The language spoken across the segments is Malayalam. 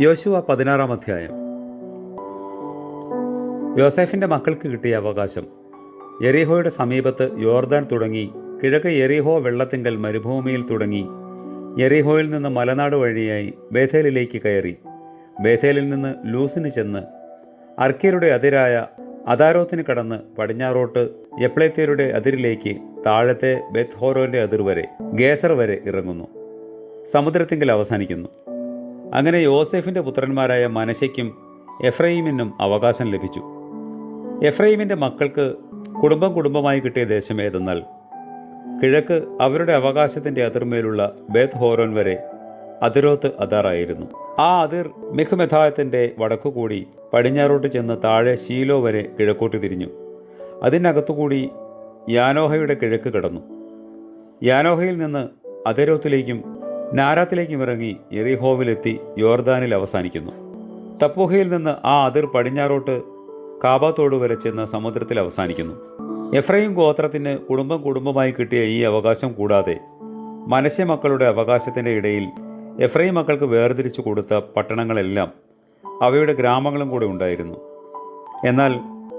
യോശുവ പതിനാറാം അധ്യായം. യോസെഫിന്റെ മക്കൾക്ക് കിട്ടിയ അവകാശം. എറിഹോയുടെ സമീപത്ത് യോർദാൻ തുടങ്ങി കിഴക്ക് എറിഹോ വെള്ളത്തിങ്കൽ മരുഭൂമിയിൽ തുടങ്ങി എറിഹോയിൽ നിന്ന് മലനാട് വഴിയായി ബേഥേലിലേക്ക് കയറി. ബേഥേലിൽ നിന്ന് ലൂസിന് ചെന്ന് അർക്കിയരുടെ അതിരായ അതാരോത്തിന് കടന്ന് പടിഞ്ഞാറോട്ട് എപ്ലേത്തിയരുടെ അതിരിലേക്ക് താഴത്തെ ബെത്ത് ഹോറോന്റെ അതിർ വരെ ഗേസർ വരെ ഇറങ്ങുന്നു. സമുദ്രത്തിങ്കിൽ അവസാനിക്കുന്നു. അങ്ങനെ യോസെഫിന്റെ പുത്രന്മാരായ മനശയ്ക്കും എഫ്രൈമിനും അവകാശം ലഭിച്ചു. എഫ്രൈമിന്റെ മക്കൾക്ക് കുടുംബം കുടുംബമായി കിട്ടിയ ദേശം ഏതെന്നാൽ കിഴക്ക് അവരുടെ അവകാശത്തിന്റെ അതിർമേലുള്ള ബേത്ത് ഹോറോൻ വരെ അതിരോത്ത് അതാറായിരുന്നു ആ അതിർ മിഖ്മെഥായത്തിന്റെ വടക്കുകൂടി പടിഞ്ഞാറോട്ട് ചെന്ന് താഴെ ഷീലോ വരെ കിഴക്കോട്ട് തിരിഞ്ഞു. അതിനകത്തുകൂടി യാനോഹയുടെ കിഴക്ക് കടന്നു. യാനോഹയിൽ നിന്ന് അതിരോത്തിലേക്കും നാരാത്തിലേക്കും ഇറങ്ങി എറിഹോവിലെത്തി യോർദാനിൽ അവസാനിക്കുന്നു. തപ്പുഹയിൽ നിന്ന് ആ അതിർ പടിഞ്ഞാറോട്ട് കാബാത്തോട് വരെ ചെന്ന് സമുദ്രത്തിൽ അവസാനിക്കുന്നു. എഫ്രൈം ഗോത്രത്തിന് കുടുംബം കുടുംബമായി കിട്ടിയ ഈ അവകാശം കൂടാതെ മനുഷ്യ മക്കളുടെ അവകാശത്തിന്റെ ഇടയിൽ എഫ്രൈം മക്കൾക്ക് വേർതിരിച്ചു കൊടുത്ത പട്ടണങ്ങളെല്ലാം അവയുടെ ഗ്രാമങ്ങളും കൂടെ ഉണ്ടായിരുന്നു. എന്നാൽ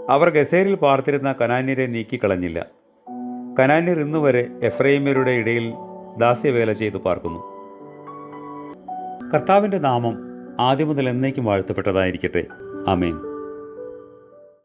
അവർ ഗസേരിൽ പാർത്തിരുന്ന കനാന്യരെ നീക്കിക്കളഞ്ഞില്ല. കനാന്യർ ഇന്നുവരെ എഫ്രൈമ്യരുടെ ഇടയിൽ ദാസ്യവേല ചെയ്തു പാർക്കുന്നു. കർത്താവിന്റെ നാമം ആദ്യം മുതൽ എന്നേക്കും വാഴ്ത്തപ്പെട്ടതായിരിക്കട്ടെ. ആമേൻ.